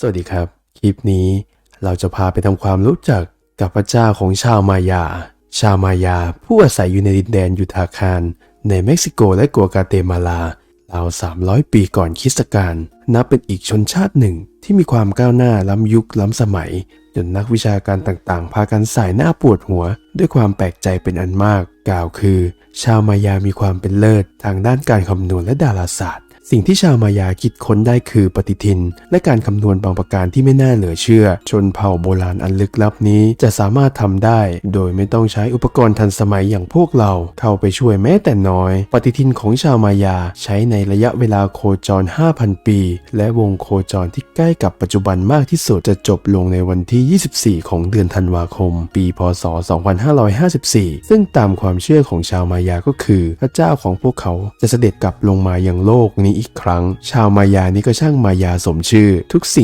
สวัสดีครับ คลิปนี้เราจะพาไปทำความรู้จักกับพระเจ้าของชาวมายา ชาวมายาผู้อาศัยอยู่ในดินแดนยูทาคานในเม็กซิโกและกัวกาเตมาลาราว 300 ปีก่อนคริสตกาลนับเป็นอีกชนชาติหนึ่งที่มีความก้าวหน้าล้ำยุคล้ำสมัย จนนักวิชาการต่างๆ พากันสายหน้าปวดหัว ด้วยความแปลกใจเป็นอันมาก กล่าวคือ ชาวมายามีความเป็นเลิศทางด้านการคำนวณและดาราศาสตร์ สิ่งที่ชาวมายาคิดค้นได้คือปฏิทิน และการคำนวณบางประการที่ไม่น่าเหลือเชื่อ ชนเผ่าโบราณอันลึกลับนี้จะสามารถทำได้ โดยไม่ต้องใช้อุปกรณ์ทันสมัยอย่างพวกเราเข้าไปช่วยแม้แต่น้อย ปฏิทินของชาวมายาใช้ในระยะเวลาโคจร 5,000 ปี และวงโคจรที่ใกล้กับปัจจุบันมากที่สุดจะจบลงในวันที่ 24 ของเดือนธันวาคม ปี พศ 2554 ซึ่งตามความเชื่อของชาวมายาก็คือ พระเจ้าของพวกเขาจะเสด็จกลับลงมายังโลกนี้อีกครั้ง ชาวมายานี้ก็ช่างมายาสมชื่อ ทุกสิ่ง